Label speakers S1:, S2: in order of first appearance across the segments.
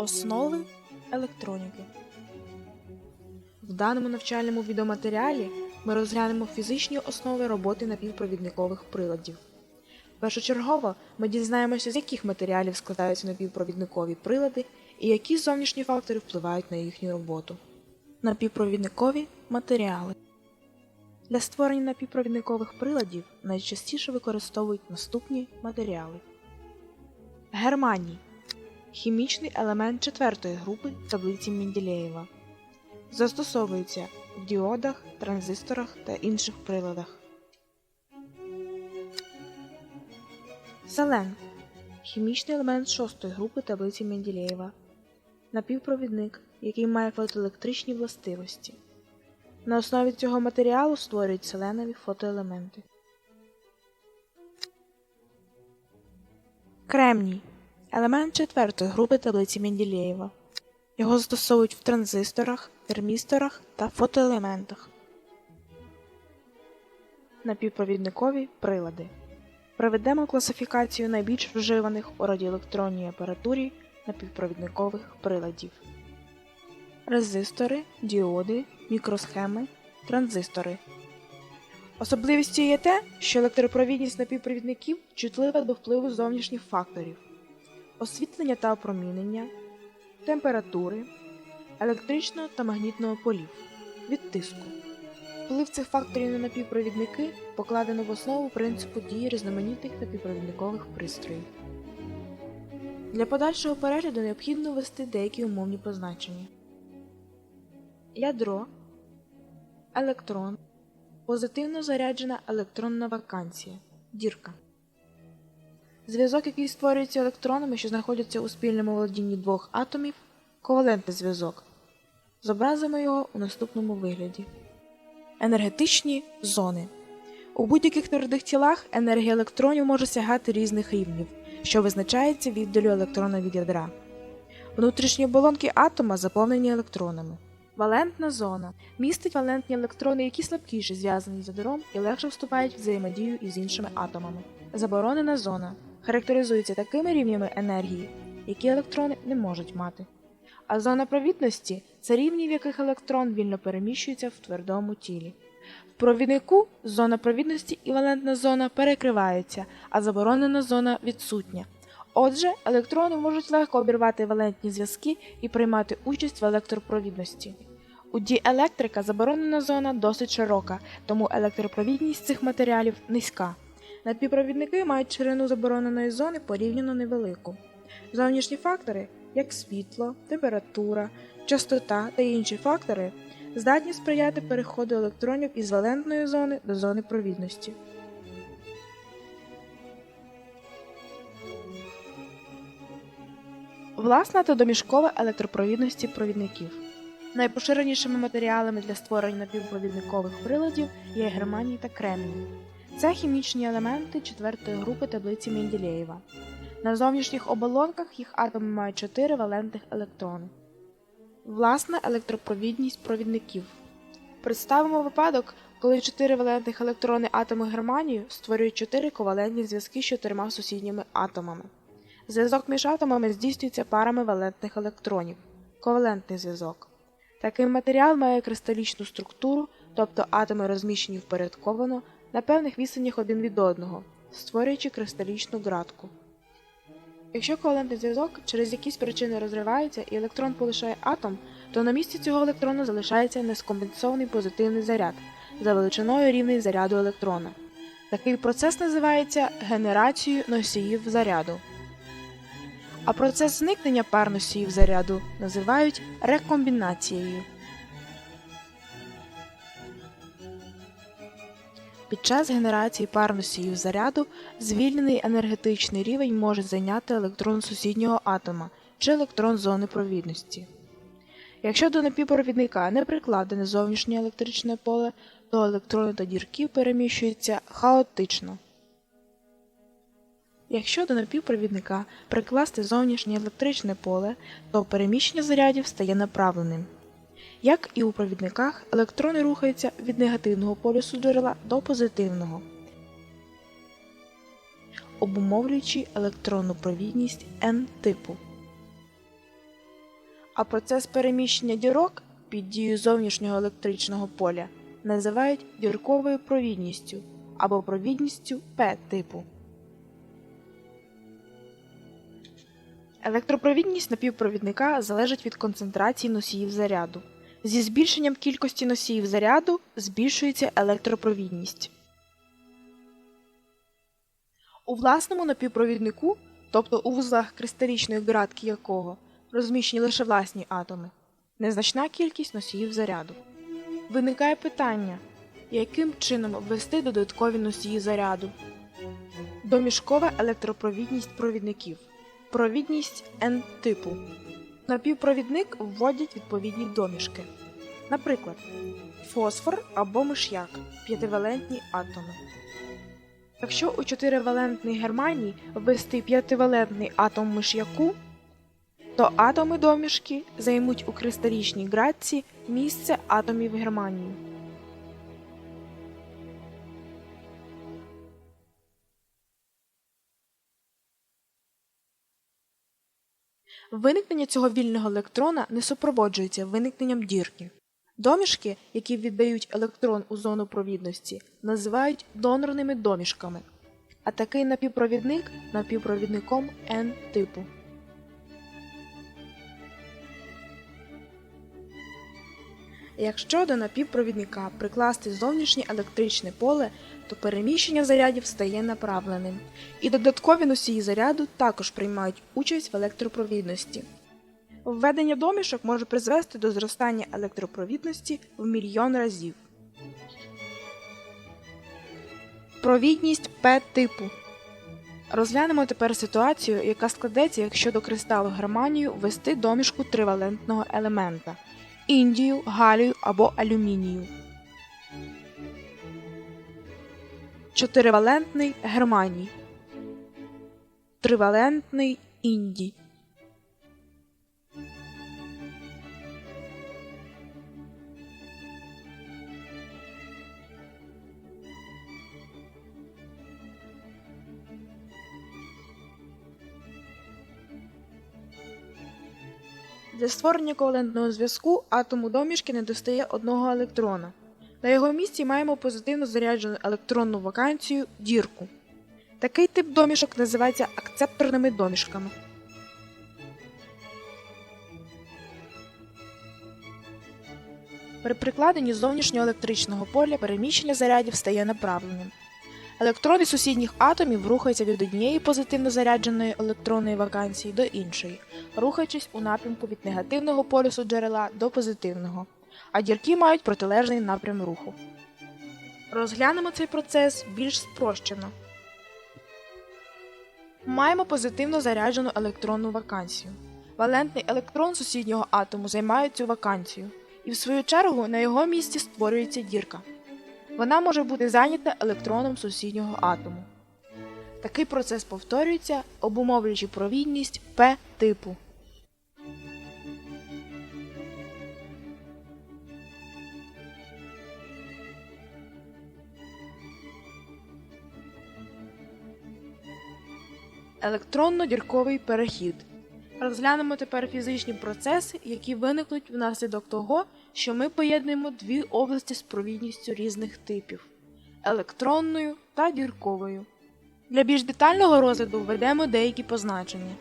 S1: Основи електроніки. В даному навчальному відеоматеріалі ми розглянемо фізичні основи роботи напівпровідникових приладів. Першочергово ми дізнаємося, з яких матеріалів складаються напівпровідникові прилади і які зовнішні фактори впливають на їхню роботу. Напівпровідникові матеріали. Для створення напівпровідникових приладів найчастіше використовують наступні матеріали. Германій хімічний елемент четвертої групи таблиці Менделєєва. Застосовується в діодах, транзисторах та інших приладах. Селен хімічний елемент шостої групи таблиці Менделєєва. Напівпровідник, який має фотоелектричні властивості. На основі цього матеріалу створюють селенові фотоелементи. Кремній елемент четвертої групи таблиці Менделєєва. Його застосовують в транзисторах, термісторах та фотоелементах. Напівпровідникові прилади. Проведемо класифікацію найбільш вживаних у радіоелектронній апаратурі напівпровідникових приладів. Резистори, діоди, мікросхеми, транзистори. Особливістю є те, що електропровідність напівпровідників чутлива до впливу зовнішніх факторів освітлення та опромінення, температури, електричного та магнітного полів, від тиску. Вплив цих факторів на напівпровідники покладено в основу принципу дії різноманітних напівпровідникових пристроїв. Для подальшого перегляду необхідно ввести деякі умовні позначення. Ядро, електрон, позитивно заряджена електронна вакансія, дірка. Зв'язок, який створюється електронами, що знаходяться у спільному володінні двох атомів, ковалентний зв'язок. Зобразимо його у наступному вигляді. Енергетичні зони. У будь-яких твердих тілах енергія електронів може сягати різних рівнів, що визначається віддалю електрона від ядра. Внутрішні оболонки атома заповнені електронами. Валентна зона містить валентні електрони, які слабкіше зв'язані з ядром і легше вступають в взаємодію із іншими атомами. Заборонена зона характеризується такими рівнями енергії, які електрони не можуть мати. А зона провідності це рівні, в яких електрон вільно переміщується в твердому тілі. В провіднику зона провідності і валентна зона перекриваються, а заборонена зона відсутня. Отже, електрони можуть легко обірвати валентні зв'язки і приймати участь в електропровідності. У діелектрика заборонена зона досить широка, тому електропровідність цих матеріалів низька. Напівпровідники мають ширину забороненої зони порівняно невелику. Зовнішні фактори, як світло, температура, частота та інші фактори, здатні сприяти переходу електронів із валентної зони до зони провідності. Власна та домішкова електропровідності провідників. Найпоширенішими матеріалами для створення напівпровідникових приладів є германій та кремній. Це хімічні елементи четвертої групи таблиці Менделєєва. На зовнішніх оболонках їх атоми мають 4 валентних електрони. Власна електропровідність провідників. Представимо випадок, коли 4 валентних електрони атому германію створюють 4 ковалентні зв'язки з чотирма сусідніми атомами. Зв'язок між атомами здійснюється парами валентних електронів. Ковалентний зв'язок. Такий матеріал має кристалічну структуру, тобто атоми розміщені впорядковано на певних відстанях один від одного, створюючи кристалічну ґратку. Якщо ковалентний зв'язок через якісь причини розривається і електрон полишає атом, то на місці цього електрона залишається нескомпенсований позитивний заряд за величиною рівний заряду електрона. Такий процес називається генерацією носіїв заряду. А процес зникнення пар носіїв заряду називають рекомбінацією. Під час генерації пар носіїв заряду звільнений енергетичний рівень може зайняти електрон сусіднього атома чи електрон зони провідності. Якщо до напівпровідника не прикладене зовнішнє електричне поле, то електрони та дірки переміщуються хаотично. Якщо до напівпровідника прикласти зовнішнє електричне поле, то переміщення зарядів стає направленим. Як і у провідниках, електрони рухаються від негативного полюсу джерела до позитивного, обумовлюючи електронну провідність N типу. а процес переміщення дірок під дією зовнішнього електричного поля називають дірковою провідністю або провідністю П-типу. Електропровідність напівпровідника залежить від концентрації носіїв заряду. Зі збільшенням кількості носіїв заряду збільшується електропровідність. У власному напівпровіднику, тобто у вузлах кристалічної ґратки якого розміщені лише власні атоми, незначна кількість носіїв заряду. Виникає питання, яким чином ввести додаткові носії заряду? Домішкова електропровідність провідників. Провідність N-типу. В Напівпровідник вводять відповідні домішки. Наприклад, фосфор або миш'як п'ятивалентні атоми. Якщо у чотиривалентній германії ввести п'ятивалентний атом миш'яку, то атоми домішки займуть у кристалічній ґратці місце атомів германії. Виникнення цього вільного електрона не супроводжується виникненням дірки. Домішки, які віддають електрон у зону провідності, називають донорними домішками, а такий напівпровідник напівпровідником N-типу. Якщо до напівпровідника прикласти зовнішнє електричне поле, то переміщення зарядів стає направленим, і додаткові носії заряду також приймають участь в електропровідності. Введення домішок може призвести до зростання електропровідності в мільйон разів. Провідність П-типу. Розглянемо тепер ситуацію, яка складеться, якщо до кристалу германію ввести домішку тривалентного елемента індію, галію або алюмінію. Чотиривалентний германій. Тривалентний індій. Для створення ковалентного зв'язку атому домішки недостає одного електрона. На його місці маємо позитивно заряджену електронну вакансію дірку. Такий тип домішок називається акцепторними домішками. При прикладенні зовнішнього електричного поля переміщення зарядів стає направленим. Електрони сусідніх атомів рухаються від однієї позитивно зарядженої електронної вакансії до іншої, рухаючись у напрямку від негативного полюсу джерела до позитивного, а дірки мають протилежний напрям руху. Розглянемо цей процес більш спрощено. Маємо позитивно заряджену електронну вакансію. Валентний електрон сусіднього атому займає цю вакансію, і в свою чергу на його місці створюється дірка. Вона може бути зайнята електроном сусіднього атому. Такий процес повторюється, обумовлюючи провідність П типу. Електронно-дірковий перехід. Розглянемо тепер фізичні процеси, які виникнуть внаслідок того, що ми поєднуємо дві області з провідністю різних типів електронною та дірковою. Для більш детального розгляду введемо деякі позначення.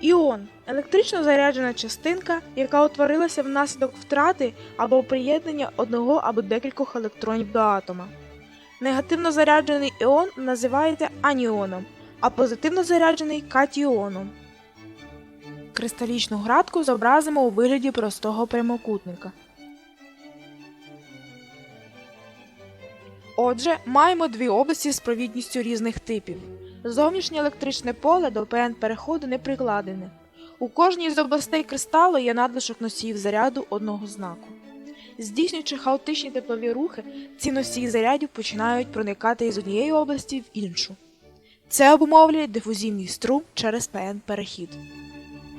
S1: Іон електрично заряджена частинка, яка утворилася внаслідок втрати або приєднання одного або декількох електронів до атома. Негативно заряджений іон називається аніоном, а позитивно заряджений катіоном. Кристалічну градку зобразимо у вигляді простого прямокутника. Отже, маємо дві області з провідністю різних типів. Зовнішнє електричне поле до ПН переходу не прикладене. У кожній з областей кристалу є надлишок носіїв заряду одного знаку. Здійснюючи хаотичні теплові рухи, ці носії зарядів починають проникати із однієї області в іншу. Це обумовлює дифузійний струм через ПН перехід.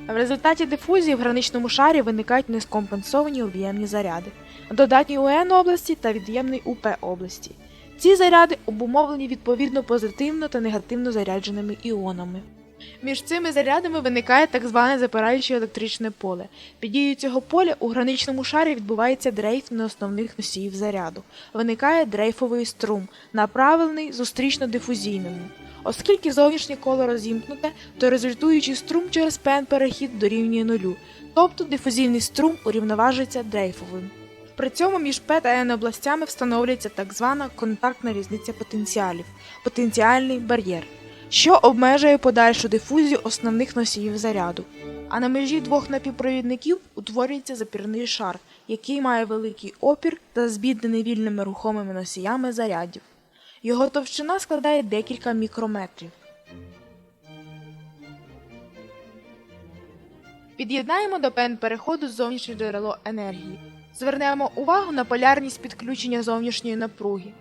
S1: В результаті дифузії в граничному шарі виникають нескомпенсовані об'ємні заряди, додатні у N області та від'ємний у P області. Ці заряди обумовлені відповідно позитивно та негативно зарядженими іонами. Між цими зарядами виникає так зване запираюче електричне поле. Під дією цього поля у граничному шарі відбувається дрейф неосновних носіїв заряду. Виникає дрейфовий струм, направлений зустрічно-дифузійному. Оскільки зовнішнє коло розімкнуте, то результуючий струм через пен-перехід дорівнює нулю, тобто дифузійний струм урівноважується дрейфовим. При цьому між П та N областями встановлюється так звана контактна різниця потенціалів потенціальний бар'єр, що обмежує подальшу дифузію основних носіїв заряду. А на межі двох напівпровідників утворюється запірний шар, який має великий опір та збіднений вільними рухомими носіями зарядів. Його товщина складає декілька мікрометрів. Під'єднаємо до пен переходу зовнішнє джерело енергії. Звернемо увагу на полярність підключення зовнішньої напруги.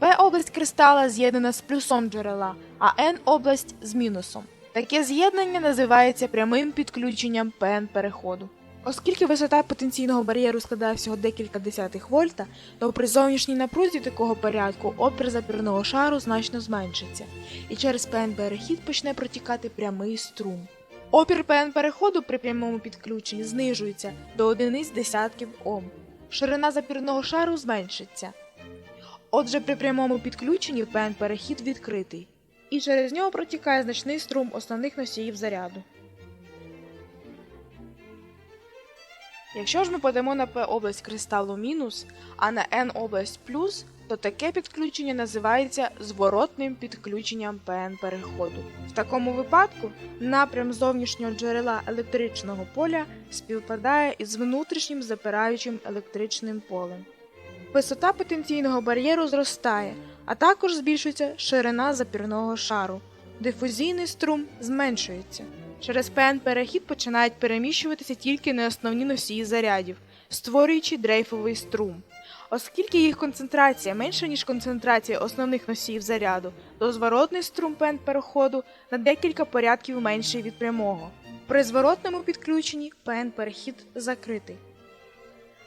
S1: P-область кристала з'єднана з плюсом джерела, а N-область з мінусом. Таке з'єднання називається прямим підключенням ПН переходу. Оскільки висота потенційного бар'єру складає всього декілька десятих вольта, то при зовнішній напрузі такого порядку опір запірного шару значно зменшиться, і через ПН перехід почне протікати прямий струм. Опір ПН переходу при прямому підключенні знижується до одиниць десятків Ом. Ширина запірного шару зменшиться. Отже, при прямому підключенні ПН перехід відкритий, і через нього протікає значний струм основних носіїв заряду. Якщо ж ми подамо на P область кристалу мінус, а на N область плюс, то таке підключення називається зворотним підключенням ПН переходу. В такому випадку напрям зовнішнього джерела електричного поля співпадає із внутрішнім запираючим електричним полем. Висота потенційного бар'єру зростає, а також збільшується ширина запірного шару. Дифузійний струм зменшується. Через ПН перехід починають переміщуватися тільки неосновні носії зарядів, створюючи дрейфовий струм. Оскільки їх концентрація менша, ніж концентрація основних носіїв заряду, то зворотний струм ПН переходу на декілька порядків менший від прямого. При зворотному підключенні ПН перехід закритий.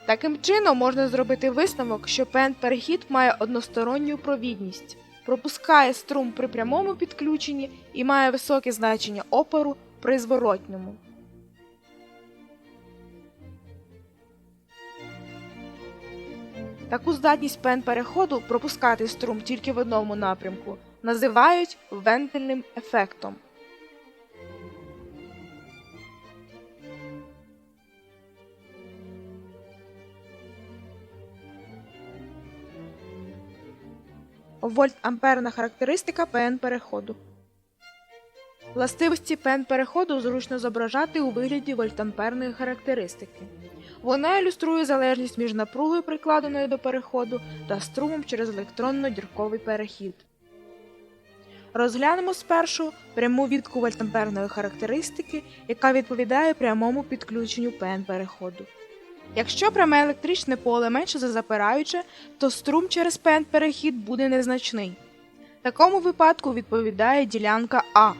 S1: Таким чином можна зробити висновок, що ПН перехід має односторонню провідність, пропускає струм при прямому підключенні і має високе значення опору при зворотньому. Таку здатність пен переходу пропускати струм тільки в одному напрямку називають вентильним ефектом. Вольт-амперна характеристика ПН переходу. Властивості пен переходу зручно зображати у вигляді вольтамперної характеристики. Вона ілюструє залежність між напругою, прикладеною до переходу, та струмом через електронно-дірковий перехід. Розглянемо спершу пряму відку вольтамперної характеристики, яка відповідає прямому підключенню ПН переходу. Якщо пряме електричне поле менше за запираюче, то струм через ПН перехід буде незначний. Такому випадку відповідає ділянка А.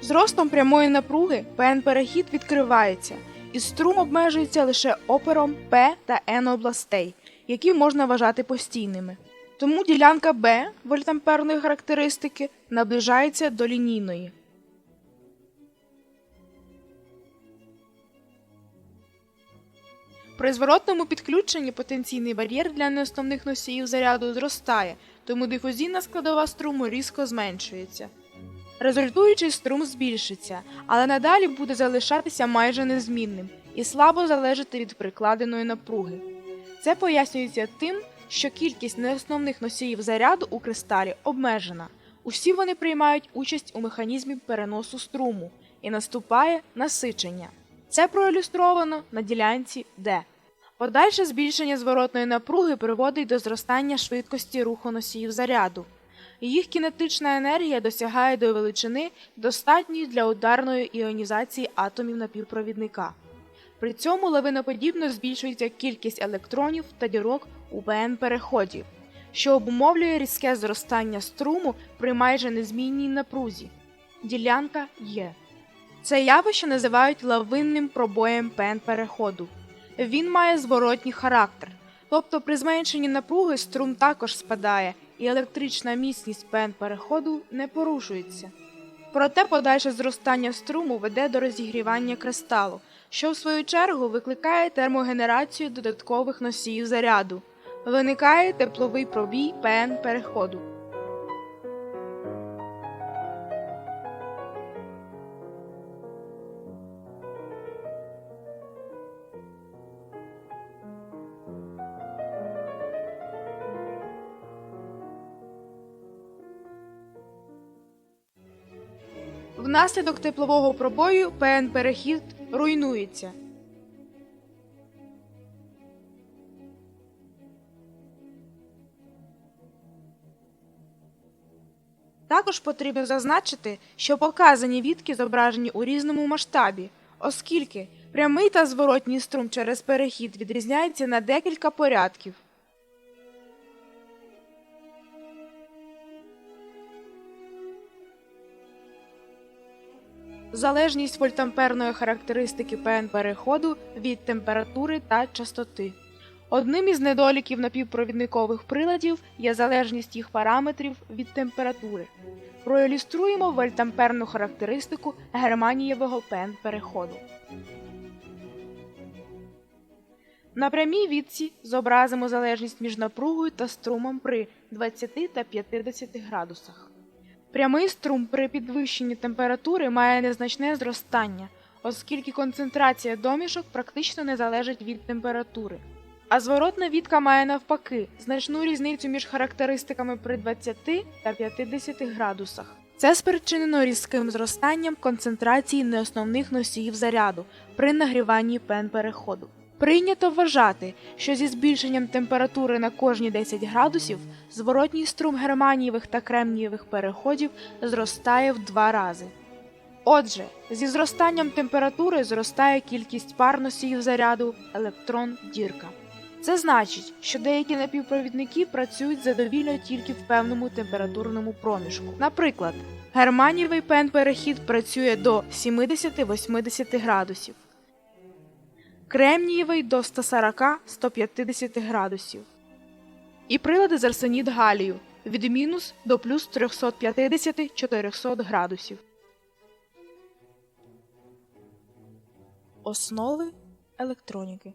S1: З ростом прямої напруги ПН-перехід відкривається, і струм обмежується лише опером П та Н областей, які можна вважати постійними. Тому ділянка Б вольтамперної характеристики наближається до лінійної. При зворотному підключенні потенційний бар'єр для неосновних носіїв заряду зростає, тому дифузійна складова струму різко зменшується. Результуючий струм збільшиться, але надалі буде залишатися майже незмінним і слабо залежати від прикладеної напруги. Це пояснюється тим, що кількість неосновних носіїв заряду у кристалі обмежена. Усі вони приймають участь у механізмі переносу струму і наступає насичення. Це проілюстровано на ділянці D. Подальше збільшення зворотної напруги приводить до зростання швидкості руху носіїв заряду. Їх кінетична енергія досягає до величини, достатньої для ударної іонізації атомів напівпровідника. При цьому лавиноподібно збільшується кількість електронів та дірок у ПН переході, що обумовлює різке зростання струму при майже незмінній напрузі. Ділянка Є. Це явище називають лавинним пробоєм ПН переходу. Він має зворотній характер, тобто при зменшенні напруги струм також спадає і електрична міцність ПН переходу не порушується. Проте подальше зростання струму веде до розігрівання кристалу, що в свою чергу викликає термогенерацію додаткових носіїв заряду. Виникає тепловий пробій ПН переходу. Внаслідок теплового пробою ПН перехід руйнується. Також потрібно зазначити, що показані відки зображені у різному масштабі, оскільки прямий та зворотній струм через перехід відрізняється на декілька порядків. Залежність вольтамперної характеристики ПН переходу від температури та частоти. Одним із недоліків напівпровідникових приладів є залежність їх параметрів від температури. Проілюструємо вольтамперну характеристику германієвого ПН переходу. На прямій відці зобразимо залежність між напругою та струмом при 20 та 50 градусах. Прямий струм при підвищенні температури має незначне зростання, оскільки концентрація домішок практично не залежить від температури. А зворотна відка має навпаки значну різницю між характеристиками при 20 та 50 градусах. Це спричинено різким зростанням концентрації неосновних носіїв заряду при нагріванні пен переходу. Прийнято вважати, що зі збільшенням температури на кожні 10 градусів зворотній струм германієвих та кремнієвих переходів зростає в два рази. Отже, зі зростанням температури зростає кількість пар заряду електрон дірка. Це значить, що деякі напівпровідники працюють задовільно тільки в певному температурному проміжку. Наприклад, германієвий пен перехід працює до 70-80 градусів кремнієвий до 140-150 градусів. І прилади з арсенід галію від мінус до плюс 350-400 градусів. Основи електроніки